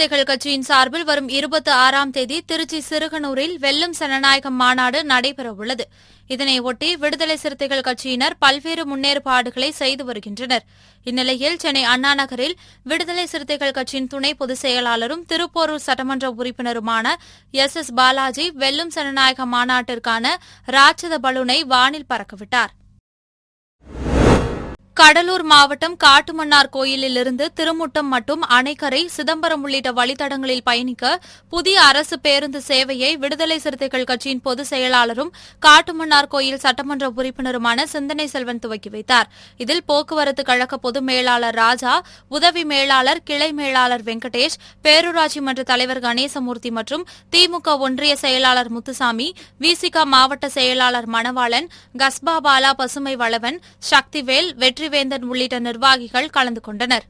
சிறுத்தைகள் கட்சியின் சார்பில் வரும் இருபத்தி ஆறாம் தேதி திருச்சி சிறுகனூரில் வெல்லும் சனநாயகம் மாநாடு நடைபெறவுள்ளது. இதனையொட்டி விடுதலை சிறுத்தைகள் கட்சியினர் பல்வேறு முன்னேற்பாடுகளை செய்து வருகின்றனர். இந்நிலையில் சென்னை அண்ணா நகரில் விடுதலை சிறுத்தைகள் கட்சியின் துணை பொதுச் செயலாளரும் திருப்போரூர் சட்டமன்ற உறுப்பினருமான எஸ் எஸ் பாலாஜி வெல்லும் சனநாயக மாநாட்டிற்கான ராட்சத பலூனை வானில் பறக்கவிட்டார். கடலூர் மாவட்டம் காட்டுமன்னார் கோயிலிலிருந்து திருமுட்டம் மற்றும் அணைக்கரை சிதம்பரம் உள்ளிட்ட வழித்தடங்களில் பயணிக்க புதிய அரசு பேருந்து சேவையை விடுதலை சிறுத்தைகள் கட்சியின் பொதுச் செயலாளரும் காட்டுமன்னார் கோயில் சட்டமன்ற உறுப்பினருமான சிந்தனை செல்வன் துவக்கி வைத்தார். இதில் போக்குவரத்து கழக பொது மேலாளர் ராஜா உதவி மேலாளர் கிளை மேலாளர் வெங்கடேஷ் பேரூராட்சி மன்ற தலைவர் கணேசமூர்த்தி மற்றும் திமுக ஒன்றிய செயலாளர் முத்துசாமி விசிக மாவட்ட செயலாளர் மணவாளன் கஸ்பா பாலா பசுமை வளவன் சக்திவேல் வெற்றி வெற்றிவேந்தன் உள்ளிட்ட நிர்வாகிகள் கலந்து கொண்டனர்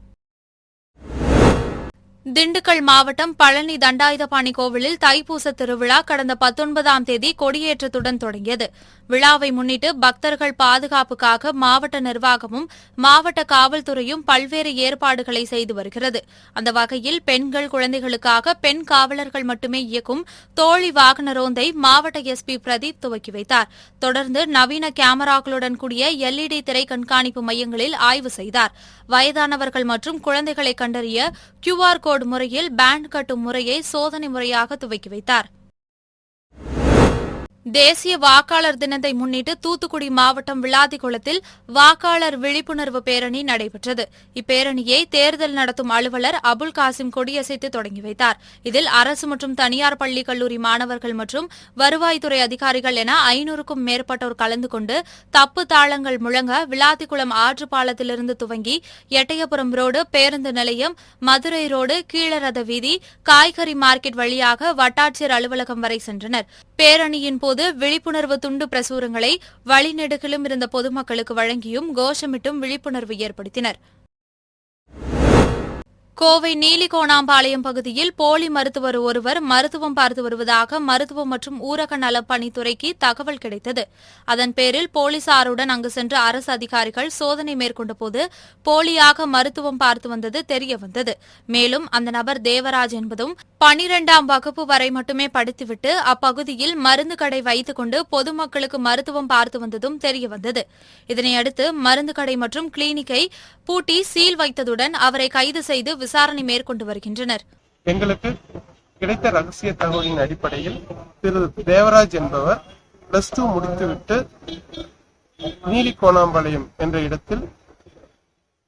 திண்டுக்கல் மாவட்டம் பழனி தண்டாயுதபாணி கோவிலில் தைப்பூச திருவிழா கடந்த பத்தொன்பதாம் தேதி கொடியேற்றத்துடன் தொடங்கியது. விழாவை முன்னிட்டு பக்தர்கள் பாதுகாப்புக்காக மாவட்ட நிர்வாகமும் மாவட்ட காவல்துறையும் பல்வேறு ஏற்பாடுகளை செய்து வருகிறது. அந்த வகையில் பெண்கள் குழந்தைகளுக்காக பெண் காவலர்கள் மட்டுமே இயக்கும் தோழி வாகன ரோந்தை மாவட்ட எஸ்பி பிரதீப் துவக்கி வைத்தார். தொடர்ந்து நவீன கேமராக்களுடன் கூடிய எல்இடி திரை கண்காணிப்பு மையங்களில் ஆய்வு செய்தார். வயதானவர்கள் மற்றும் குழந்தைகளை கண்டறிய கியூஆர் கோடு முறையில் பேண்ட் கட்டும் முறையை சோதனை முறையாக துவக்கி வைத்தார். தேசிய வாக்காளர் தினத்தை முன்னிட்டு தூத்துக்குடி மாவட்டம் விளாத்திக்குளத்தில் வாக்காளர் விழிப்புணர்வு பேரணி நடைபெற்றது. இப்பேரணியை தேர்தல் நடத்தும் அலுவலர் அபுல் காசிம் கொடியசைத்து தொடங்கி வைத்தார். இதில் அரசு மற்றும் தனியார் பள்ளி கல்லூரி மாணவர்கள் மற்றும் வருவாய்த்துறை அதிகாரிகள் என ஐநூறுக்கும் மேற்பட்டோர் கலந்து கொண்டு தப்பு தாளங்கள் முழங்க விளாத்திக்குளம் ஆற்று பாலத்திலிருந்து துவங்கி எட்டயபுரம் ரோடு பேருந்து நிலையம் மதுரை ரோடு கீழரத வீதி காய்கறி மார்க்கெட் வழியாக வட்டாட்சியர் அலுவலகம் வரை சென்றனர். பேரணியின் போது விழிப்புணர்வு துண்டு பிரசுரங்களை வழிநெடுகிலும் இருந்த பொதுமக்களுக்கு வழங்கியும் கோஷமிட்டும் விழிப்புணர்வு ஏற்படுத்தினர். கோவை நீலிகோணாம்பாளையம் பகுதியில் போலி மருத்துவர் ஒருவர் மருத்துவம் பார்த்து வருவதாக மருத்துவம் மற்றும் ஊரக நலப்பணித்துறைக்கு தகவல் கிடைத்தது. அதன் பேரில் போலீசாருடன் அங்கு சென்ற அரசு அதிகாரிகள் சோதனை மேற்கொண்டபோது போலியாக மருத்துவம் பார்த்து வந்தது தெரியவந்தது மேலும் அந்த நபர் தேவராஜ் என்பதும் பனிரெண்டாம் வகுப்பு வரை மட்டுமே படித்துவிட்டு அப்பகுதியில் மருந்து கடை வைத்துக் கொண்டு பொதுமக்களுக்கு மருத்துவம் பார்த்து வந்ததும் தெரியவந்தது இதனையடுத்து மருந்து கடை மற்றும் கிளினிக்கை பூட்டி சீல் வைத்ததுடன் அவரை கைது செய்து விசாரணை மேற்கொண்டு வருகின்றனர். எங்களுக்கு கிடைத்த ரகசிய தகவலின் அடிப்படையில் திரு தேவராஜ் என்பவர் பிளஸ் டூ முடித்துவிட்டு நீலிகோணாம்பாளையம் என்ற இடத்தில்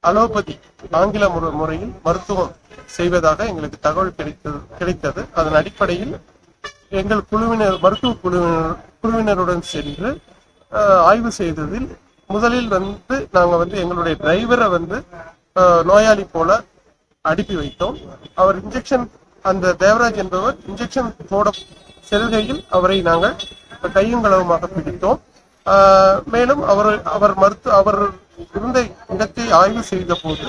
அலோபதி ஆங்கில முறையில் மருத்துவம் செய்வதாக எங்களுக்கு தகவல் கிடைத்தது கிடைத்தது. அதன் அடிப்படையில் எங்கள் குழுவினர் மருத்துவ குழுவினர் குழுவினருடன் சென்று ஆய்வு செய்ததில் முதலில் வந்து நாங்க வந்து எங்களுடைய டிரைவரை வந்து நோயாளி போல அனுப்பி வைத்தோம். அவர் இன்ஜெக்ஷன் அந்த தேவராஜ் என்பவர் இன்ஜெக்ஷன் போட செல்கையில் அவரை நாங்கள் கையும் களவுமாக பிடித்தோம். மேலும் அவர் அவர் மருத்துவ அவர் இருந்த இடத்தை ஆய்வு செய்த போது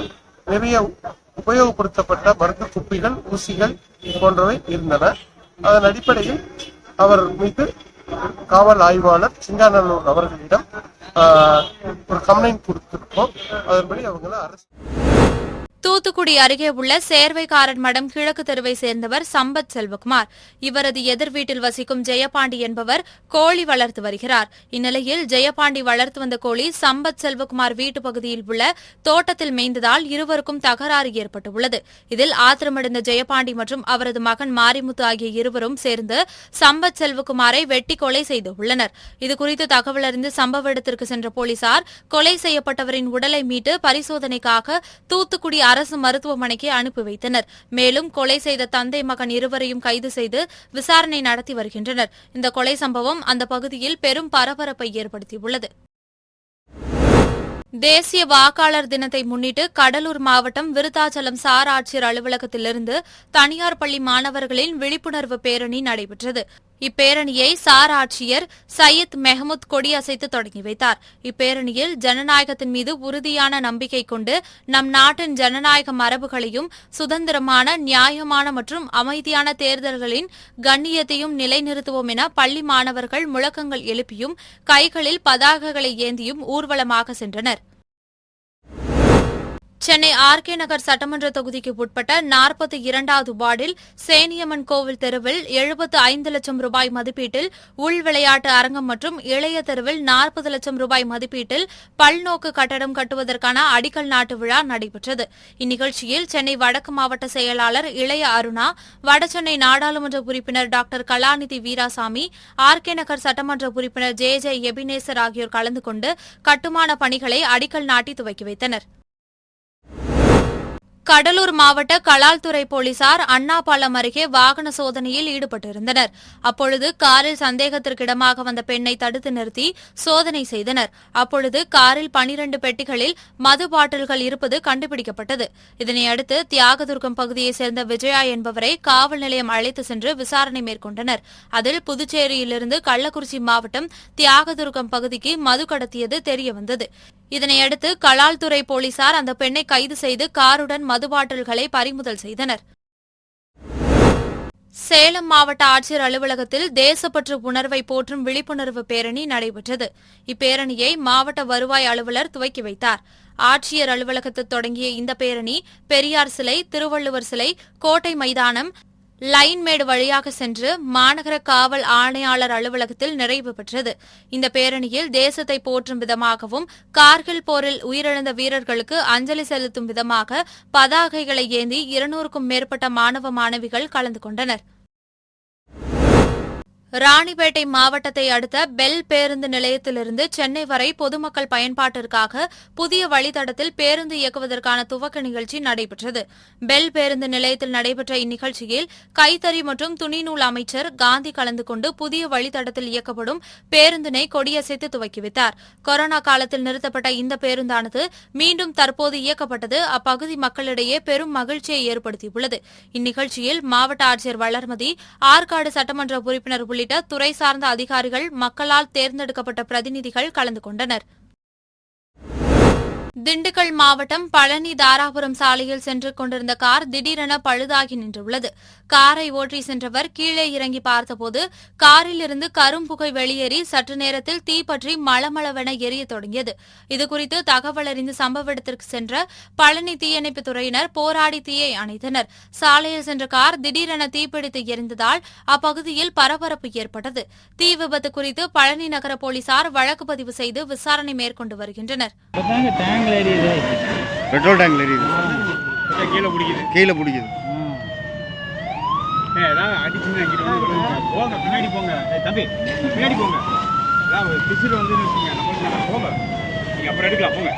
நிறைய உபயோகப்படுத்தப்பட்ட மருந்து குப்பிகள் ஊசிகள் போன்றவை இருந்தன. அதன் அடிப்படையில் அவர் மீது காவல் ஆய்வாளர் சிங்காநல்லூர் அவர்களிடம் ஒரு கம்ப்ளைண்ட் கொடுத்திருக்கோம். அதன்படி அவங்கள அரசு தூத்துக்குடி அருகே உள்ள சேர்வைக்காரன் மடம் கிழக்கு தெருவை சேர்ந்தவர் சம்பத் செல்வகுமார். இவரது எதிர் வீட்டில் வசிக்கும் ஜெயபாண்டி என்பவர் கோழி வளர்த்து வருகிறார். இந்நிலையில் ஜெயபாண்டி வளர்த்து வந்த கோழி சம்பத் செல்வகுமார் வீட்டு பகுதியில் உள்ள தோட்டத்தில் மேய்ந்ததால் இருவருக்கும் தகராறு ஏற்பட்டுள்ளது. இதில் ஆத்திரமடைந்த ஜெயபாண்டி மற்றும் அவரது மகன் மாரிமுத்து ஆகிய இருவரும் சேர்ந்து சம்பத் செல்வகுமாரை வெட்டி கொலை செய்துள்ளனர் இதுகுறித்து தகவல் அறிந்து சம்பவ இடத்திற்கு சென்ற போலீசார் கொலை செய்யப்பட்டவரின் உடலை மீட்டு பரிசோதனைக்காக தூத்துக்குடி அரசு மருத்துவமனைக்கு அனுப்பி வைத்தனர். மேலும் கொலை செய்த தந்தை மகன் இருவரையும் கைது செய்து விசாரணை நடத்தி வருகின்றனர். இந்த கொலை சம்பவம் அந்த பகுதியில் பெரும் பரபரப்பை ஏற்படுத்தியுள்ளது. தேசிய வாக்காளர் தினத்தை முன்னிட்டு கடலூர் மாவட்டம் விருத்தாச்சலம் சார் ஆட்சியர் அலுவலகத்திலிருந்து தனியார் பள்ளி மாணவர்களின் விழிப்புணர்வு பேரணி நடைபெற்றது. இப்பேரணியை சார் ஆட்சியர் சையத் மெஹமுத் கொடியசைத்து தொடங்கி வைத்தார். இப்பேரணியில் ஜனநாயகத்தின் மீது உறுதியான நம்பிக்கை கொண்டு நம் நாட்டின் ஜனநாயக மரபுகளையும் சுதந்திரமான நியாயமான மற்றும் அமைதியான தேர்தல்களின் கண்ணியத்தையும் நிலைநிறுத்துவோம் என பள்ளி மாணவர்கள் முழக்கங்கள் எழுப்பியும் கைகளில் பதாகைகளை ஏந்தியும் ஊர்வலமாக சென்றனர். சென்னை ஆர்கே நகர் சட்டமன்ற தொகுதிக்கு உட்பட்ட நாற்பத்தி இரண்டாவது வார்டில் சேனியம்மன் கோவில் தெருவில் எழுபத்து ஐந்து லட்சம் ரூபாய் மதிப்பீட்டில் உள் விளையாட்டு அரங்கம் மற்றும் இளைய தெருவில் நாற்பது லட்சம் ரூபாய் மதிப்பீட்டில் பல்நோக்கு கட்டடம் கட்டுவதற்கான அடிக்கல் நாட்டு விழா நடைபெற்றது. இந்நிகழ்ச்சியில் சென்னை வடக்கு மாவட்ட செயலாளர் இளைய அருணா வடசென்னை நாடாளுமன்ற உறுப்பினர் டாக்டர் கலாநிதி வீராசாமி ஆர்கே நகர் சட்டமன்ற உறுப்பினர் ஜே ஜே எபினேசர் ஆகியோர் கலந்து கொண்டு கட்டுமான பணிகளை அடிக்கல் நாட்டி துவக்கி வைத்தனர். கடலூர் மாவட்ட கலால்துறை போலீசார் அண்ணாபாலம் அருகே வாகன சோதனையில் ஈடுபட்டிருந்தனர். அப்பொழுது காரில் சந்தேகத்திற்கிடமாக வந்த பெண்ணை தடுத்து நிறுத்தி சோதனை செய்தனர். அப்பொழுது காரில் பனிரண்டு பெட்டிகளில் மது பாட்டில்கள் இருப்பது கண்டுபிடிக்கப்பட்டது. இதனையடுத்து தியாகதுர்கம் பகுதியைச் சேர்ந்த விஜயா என்பவரை காவல் நிலையம் அழைத்து சென்று விசாரணை மேற்கொண்டனர். அதில் புதுச்சேரியிலிருந்து கள்ளக்குறிச்சி மாவட்டம் தியாகதுர்கம் பகுதிக்கு மது கடத்தியது தெரியவந்தது. இதனையடுத்து கலால்துறை போலீசார் அந்த பெண்ணை கைது செய்து காருடன் மதுபாட்டில்களை பறிமுதல் செய்தனர். சேலம் மாவட்ட ஆட்சியர் அலுவலகத்தில் தேசப்பற்று உணர்வை போற்றும் விழிப்புணர்வு பேரணி நடைபெற்றது. இப்பேரணியை மாவட்ட வருவாய் அலுவலர் துவக்கி வைத்தார். ஆட்சியர் அலுவலகத்தில் தொடங்கிய இந்த பேரணி பெரியார் சிலை திருவள்ளுவர் சிலை கோட்டை மைதானம் லைன்மேடு வழியாக சென்று மாநகர காவல் ஆணையாளர் அலுவலகத்தில் நிறைவு பெற்றது. இந்த பேரணியில் தேசத்தை போற்றும் விதமாகவும் கார்கில் போரில் உயிரிழந்த வீரர்களுக்கு அஞ்சலி செலுத்தும் விதமாக பதாகைகளை ஏந்தி இருநூறுக்கும் மேற்பட்ட மாணவ மாணவிகள் கலந்து கொண்டனர். ராணிப்பேட்டை மாவட்டத்தை அடுத்த பெல் பேருந்து நிலையத்திலிருந்து சென்னை வரை பொதுமக்கள் பயன்பாட்டிற்காக புதிய வழித்தடத்தில் பேருந்து இயக்குவதற்கான துவக்க நிகழ்ச்சி நடைபெற்றது. பெல் பேருந்து நிலையத்தில் நடைபெற்ற இந்நிகழ்ச்சியில் கைத்தறி மற்றும் துணிநூல் அமைச்சர் காந்தி கலந்து கொண்டு புதிய வழித்தடத்தில் இயக்கப்படும் பேருந்தினை கொடியசைத்து துவக்கி வைத்தார். கொரோனா காலத்தில் நிறுத்தப்பட்ட இந்த பேருந்தானது மீண்டும் தற்போது இயக்கப்பட்டது. அப்பகுதி மக்களிடையே பெரும் மகிழ்ச்சியை ஏற்படுத்தியுள்ளது. இந்நிகழ்ச்சியில் மாவட்ட ஆட்சியர் வளர்மதி ஆற்காடு சட்டமன்ற உறுப்பினர் உள்ளிட்ட துறை சார்ந்த அதிகாரிகள் மக்களால் தேர்ந்தெடுக்கப்பட்ட பிரதிநிதிகள் கலந்து கொண்டனர். திண்டுக்கல் மாவட்டம் பழனி தாராபுரம் சாலையில் சென்று கொண்டிருந்த கார் திடீரென பழுதாகி நின்றுள்ளது. காரை ஓட்டி சென்றவர் கீழே இறங்கி பார்த்தபோது காரில் இருந்து கரும்புகை வெளியேறி சற்று நேரத்தில் தீப்பற்றி மளமளவென எரிய தொடங்கியது. இதுகுறித்து தகவல் அறிந்து சம்பவ இடத்திற்கு சென்ற பழனி தீயணைப்புத் துறையினர் போராடி தீயை அணைத்தனர். சாலையில் சென்ற கார் திடீரென தீப்பிடித்து எரிந்ததால் அப்பகுதியில் பரபரப்பு ஏற்பட்டது. தீ விபத்து குறித்து பழனி நகர போலீசார் வழக்கு பதிவு செய்து விசாரணை மேற்கொண்டு வருகின்றனர். டேங்கில் எரியுது பெட்ரோல் டேங்க்ல எரியுது கீழே பிடிக்குது. கீழே பிடிக்குது. ஏ ஏதாவது அடிச்சுன்னு. போங்க பின்னாடி போங்க. தம்பி பின்னாடி போங்க. ஏதாவது பிசிறு வந்து போங்க. நீங்கள் அப்புறம் எடுக்கலாம் போங்க.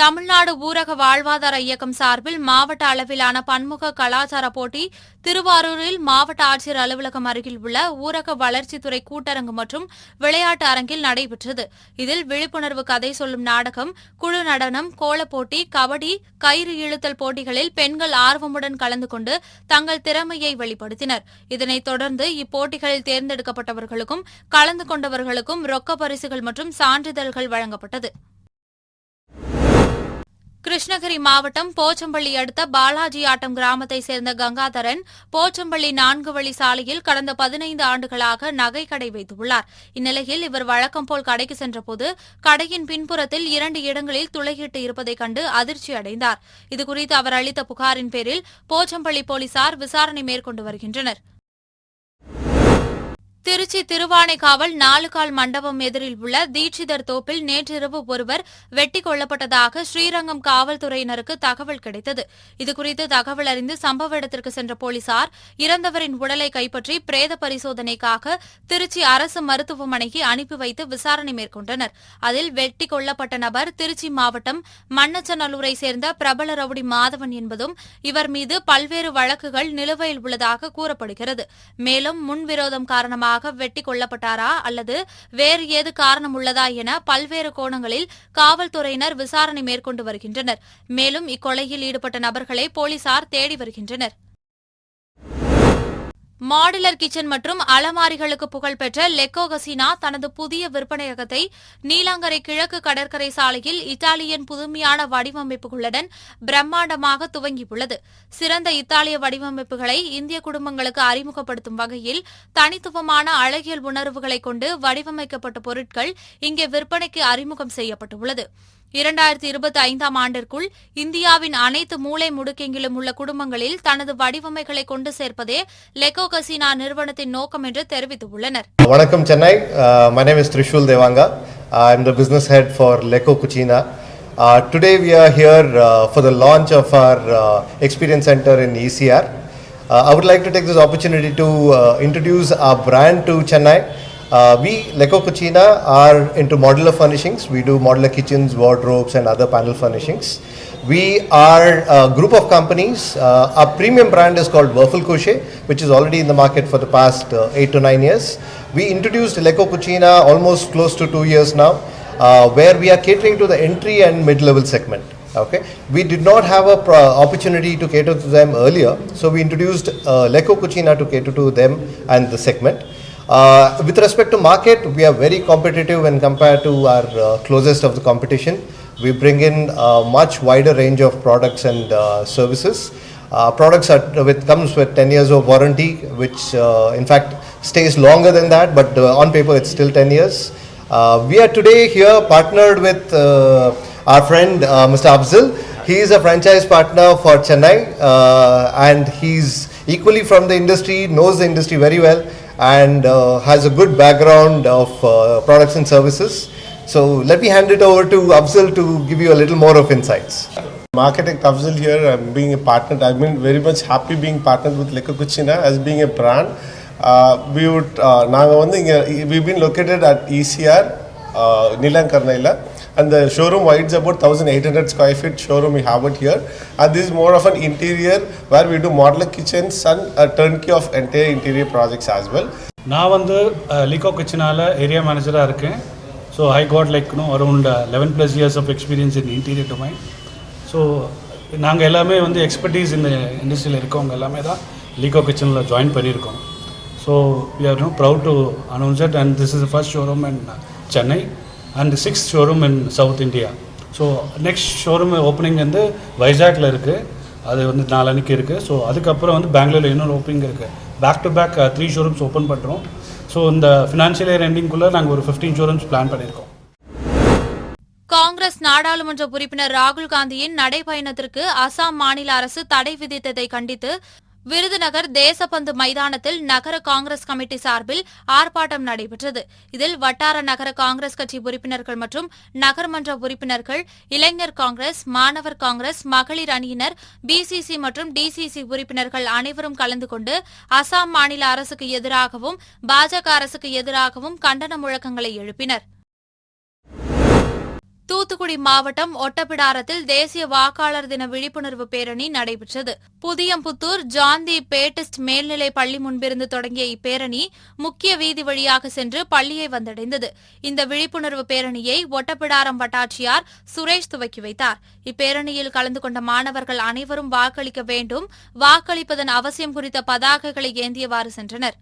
தமிழ்நாடு ஊரக வாழ்வாதார இயக்கம் சார்பில் மாவட்ட அளவிலான பன்முக கலாச்சார போட்டி திருவாரூரில் மாவட்ட ஆட்சியர் அலுவலகம் அருகில் உள்ள ஊரக வளர்ச்சித்துறை கூட்டரங்கு மற்றும் விளையாட்டு அரங்கில் நடைபெற்றது. இதில் விழிப்புணர்வு கதை சொல்லும் நாடகம் குழு நடனம் கோலப்போட்டி கபடி கயிறு இழுத்தல் போட்டிகளில் பெண்கள் ஆர்வமுடன் கலந்து கொண்டு தங்கள் திறமையை வெளிப்படுத்தினர். இதனைத் தொடர்ந்து இப்போட்டிகளில் தேர்ந்தெடுக்கப்பட்டவர்களுக்கும் கலந்து கொண்டவர்களுக்கும் ரொக்க பரிசுகள் மற்றும் சான்றிதழ்கள் வழங்கப்பட்டது. கிருஷ்ணகிரி மாவட்டம் போச்சம்பள்ளி அடுத்த பாலாஜி ஆட்டம் கிராமத்தைச் சேர்ந்த கங்காதரன் போச்சம்பள்ளி நான்கு வழி சாலையில் கடந்த பதினைந்து ஆண்டுகளாக நகை கடை வைத்துள்ளார். இந்நிலையில் இவர் வழக்கம் போல் கடைக்கு சென்றபோது கடையின் பின்புறத்தில் இரண்டு இடங்களில் துளையிட்டு இருப்பதைக் கண்டு அதிர்ச்சி அடைந்தார். இதுகுறித்து அவர் அளித்த புகாரின் பேரில் போச்சம்பள்ளி போலீசார் விசாரணை மேற்கொண்டு வருகின்றனர். திருச்சி திருவானைக்காவல் நாலுகால் மண்டபம் எதிரில் உள்ள தீட்சிதர் தோப்பில் நேற்றிரவு ஒருவர் வெட்டி கொல்லப்பட்டதாக ஸ்ரீரங்கம் காவல்துறையினருக்கு தகவல் கிடைத்தது. இதுகுறித்து தகவல் அறிந்து சம்பவ இடத்திற்கு சென்ற போலீசார் இறந்தவரின் உடலை கைப்பற்றி பிரேத பரிசோதனைக்காக திருச்சி அரசு மருத்துவமனைக்கு அனுப்பி வைத்து விசாரணை மேற்கொண்டனர். அதில் வெட்டி கொல்லப்பட்ட நபர் திருச்சி மாவட்டம் மண்ணச்சநல்லூரை சேர்ந்த பிரபல ரவுடி மாதவன் என்பதும் இவர் மீது பல்வேறு வழக்குகள் நிலுவையில் உள்ளதாக கூறப்படுகிறது. மேலும் முன்விரோதம் காரணமாக வெட்டி கொல்லப்பட்டாரா அல்லது வேறு ஏது காரணம் உள்ளதா என பல்வேறு கோணங்களில் காவல்துறையினர் விசாரணை மேற்கொண்டு வருகின்றனர். மேலும் இக்கொலையில் ஈடுபட்ட நபர்களை போலீசார் தேடி வருகின்றனர். மாடுலர் கிச்சன் மற்றும் அலமாரிகளுக்கு புகழ்பெற்ற லெக்கோ கசினா தனது புதிய விற்பனையகத்தை நீலாங்கரை கிழக்கு கடற்கரை சாலையில் இத்தாலியன் புதுமையான வடிவமைப்புகளுடன் பிரம்மாண்டமாக துவங்கியுள்ளது. சிறந்த இத்தாலிய வடிவமைப்புகளை இந்திய குடும்பங்களுக்கு அறிமுகப்படுத்தும் வகையில் தனித்துவமான அழகியல் உணர்வுகளை கொண்டு வடிவமைக்கப்பட்ட பொருட்கள் இங்கே விற்பனைக்கு அறிமுகம் செய்யப்பட்டுள்ளது. இரண்டாயிரத்தி இருபத்தி ஐந்தாம் ஆண்டிற்குள் இந்தியாவின் அனைத்து மூளை முடுக்கெங்கிலும் உள்ள குடும்பங்களில் தனது வடிவமைகளை கொண்டு சேர்ப்பதே லெகோ கசினா நிறுவனத்தின் நோக்கம் என்று தெரிவித்துள்ளனர் வணக்கம் Chennai my name is Trishul Devanga I the business head for Leco Cucina Uh, today we are here uh, for the launch of our uh, experience center in ECR. Uh, I would like to take this opportunity to uh, Uh, we, Leco Cucina, are into modular furnishings. We do modular kitchens, wardrobes, and other panel furnishings. We are a group of companies. Uh, our premium brand is called Werfel Crochet, which is already in the market for the past uh, eight to nine years. We introduced Leco Cucina almost close to two years now, uh, where we are catering to the entry and mid-level segment. Okay, we did not have a opportunity to cater to them earlier, so we introduced uh, Leco Cucina to cater to them and the segment. Uh, with respect to market, we are very competitive when compared to our uh, closest of the competition. We bring in a much wider range of products and uh, services. Uh, products are with comes with 10 years of warranty, which uh, in fact stays longer than that, but uh, on paper it's still 10 years. Uh, we are today here partnered with uh, our friend uh, Mr. Abzil. He is a franchise partner for Chennai, uh, and he's equally from the industry, knows the industry very well, and uh, has a good background of uh, products and services. So let me hand it over to Abzal to give you a little more of insights. Marketing Afzal here, I'm being a partner. I've been very much happy being partnered with Leka Cucina as being a brand. Uh, we would, uh, நாங்கள் வந்து இங்கே we've been located at ECR, uh, Nilankarnaila, and the showroom wides about 1800 square feet showroom we have it here. And this is more of an interior where we do modular kitchens and a turnkey of entire interior projects as well. நான் வந்து Lego கிச்சனால் area மேனேஜராக இருக்கேன். So I got like no around eleven plus years of experience in interior domain so நாங்கள் எல்லாமே வந்து expertise இந்த இண்டஸ்ட்ரியில் இருக்கவங்க எல்லாமே தான் லீகோ கிச்சனில் ஜாயின் பண்ணியிருக்கோம். So we are no proud to announce it and this is first showroom and Chennai and six showroom in South India so next showroom opening வந்து வைஜாக்ல இருக்குது அது வந்து நாலனைக்கு இருக்குது ஸோ அதுக்கப்புறம் வந்து பெங்களூரில் இன்னொரு ஓப்பனிங் இருக்குது back to back three showrooms open பண்ணுறோம் ஸோ இந்த ஃபினான்ஷியல் இயர் எண்டிங்குள்ளே நாங்கள் ஒரு ஃபிஃப்டீன் ஷோரூம்ஸ் பிளான் பண்ணியிருக்கோம் காங்கிரஸ் நாடாளுமன்ற உறுப்பினர் ராகுல் காந்தியின் நடைபயணத்திற்கு அசாம் மாநில அரசு தடை விதித்ததை கண்டித்து விருதுநகர் தேசபந்து மைதானத்தில் நகர காங்கிரஸ் கமிட்டி சார்பில் ஆர்ப்பாட்டம் நடைபெற்றது. இதில் வட்டார நகர காங்கிரஸ் கட்சி உறுப்பினர்கள் மற்றும் நகர்மன்ற உறுப்பினர்கள் இளைஞர் காங்கிரஸ் மாணவர் காங்கிரஸ் மகளிர் அணியினர் பிசிசி மற்றும் டிசிசி உறுப்பினர்கள் அனைவரும் கலந்து கொண்டு அசாம் மாநில அரசுக்கு எதிராகவும் பாஜக அரசுக்கு எதிராகவும் கண்டன முழக்கங்களை எழுப்பினர். தூத்துக்குடி மாவட்டம் ஒட்டப்பிடாரத்தில் தேசிய வாக்காளர் தின விழிப்புணர்வு பேரணி நடைபெற்றது. புதியம்புத்தூர் ஜாந்தி பேட்டிஸ்ட் மேல்நிலை பள்ளி முன்பிருந்து தொடங்கிய இப்பேரணி முக்கிய வீதி வழியாக சென்று பள்ளியை வந்தடைந்தது. இந்த விழிப்புணர்வு பேரணியை ஒட்டப்பிடாரம் வட்டாட்சியார் சுரேஷ் துவக்கி வைத்தார். இப்பேரணியில் கலந்து கொண்ட மாணவர்கள் அனைவரும் வாக்களிக்க வேண்டும். வாக்களிப்பதன் அவசியம் குறித்த பதாகைகளை ஏந்தியவாறு சென்றனர்.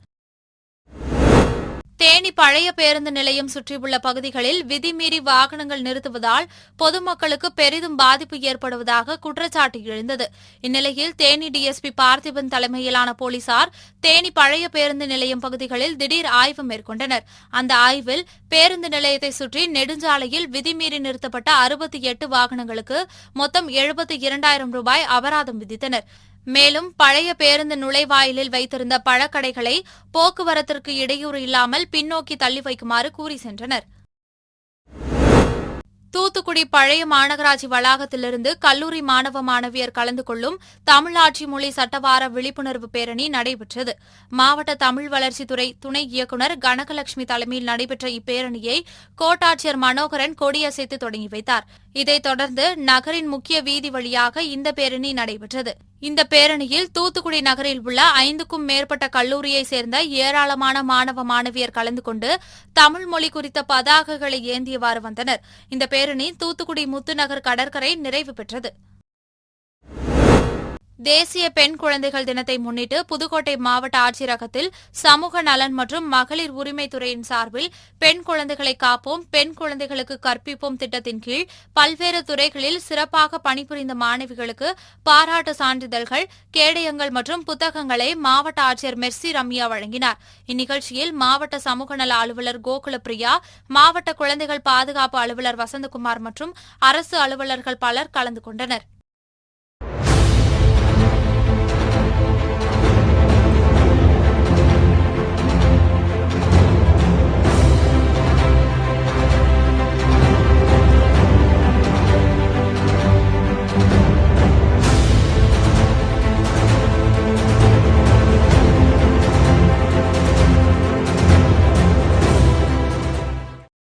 தேனி பழைய பேருந்து நிலையம் சுற்றியுள்ள பகுதிகளில் விதிமீறி வாகனங்கள் நிறுத்துவதால் பொதுமக்களுக்கு பெரிதும் பாதிப்பு ஏற்படுவதாக குற்றச்சாட்டு எழுந்தது. இந்நிலையில் தேனி டிஎஸ்பி பார்த்திபன் தலைமையிலான போலீசார் தேனி பழைய பேருந்து நிலையம் பகுதிகளில் திடீர் ஆய்வு மேற்கொண்டனர். அந்த ஆய்வில் பேருந்து நிலையத்தை சுற்றி நெடுஞ்சாலையில் விதிமீறி நிறுத்தப்பட்ட அறுபத்தி எட்டு வாகனங்களுக்கு மொத்தம் எழுபத்தி இரண்டாயிரம் ரூபாய் அபராதம் விதித்தனர். மேலும் பழைய பேருந்து நுழைவாயிலில் வைத்திருந்த பழக்கடைகளை போக்குவரத்திற்கு இடையூறு இல்லாமல் பின்னோக்கி தள்ளி வைக்குமாறு கூறி சென்றனர். தூத்துக்குடி பழைய மாநகராட்சி வளாகத்திலிருந்து கல்லூரி மாணவ மாணவியர் கலந்து கொள்ளும் தமிழாட்சி மொழி சட்டவார விழிப்புணர்வு பேரணி நடைபெற்றது. மாவட்ட தமிழ் வளர்ச்சித்துறை துணை இயக்குநர் கனகலட்சுமி தலைமையில் நடைபெற்ற இப்பேரணியை கோட்டாட்சியர் மனோகரன் கொடியசைத்து தொடங்கி வைத்தார். இதைத் தொடர்ந்து நகரின் முக்கிய வீதி வழியாக இந்த பேரணி நடைபெற்றது. இந்த பேரணியில் தூத்துக்குடி நகரில் உள்ள ஐந்துக்கும் மேற்பட்ட கல்லூரியை சேர்ந்த ஏராளமான மாணவ மாணவியர் கலந்து கொண்டு தமிழ் மொழி குறித்த பதாகைகளை ஏந்தியவாறு வந்தனர். இந்த பேரணி தூத்துக்குடி முத்துநகர் கடற்கரை நிறைவு பெற்றது. தேசிய பெண் குழந்தைகள் தினத்தை முன்னிட்டு புதுக்கோட்டை மாவட்ட ஆட்சியரகத்தில் சமூக நலன் மற்றும் மகளிர் உரிமைத்துறையின் சார்பில் பெண் குழந்தைகளை காப்போம் பெண் குழந்தைகளுக்கு கற்பிப்போம் திட்டத்தின் கீழ் பல்வேறு துறைகளில் சிறப்பாக பணிபுரிந்த மாணவிகளுக்கு பாராட்டு சான்றிதழ்கள் கேடயங்கள் மற்றும் புத்தகங்களை மாவட்ட ஆட்சியர் மெர்சி ரம்யா வழங்கினார். இந்நிகழ்ச்சியில் மாவட்ட சமூக நல அலுவலர் கோகுலப்பிரியா மாவட்ட குழந்தைகள் பாதுகாப்பு அலுவலர் வசந்தகுமார் மற்றும் அரசு அலுவலர்கள் பலர் கலந்து கொண்டனர்.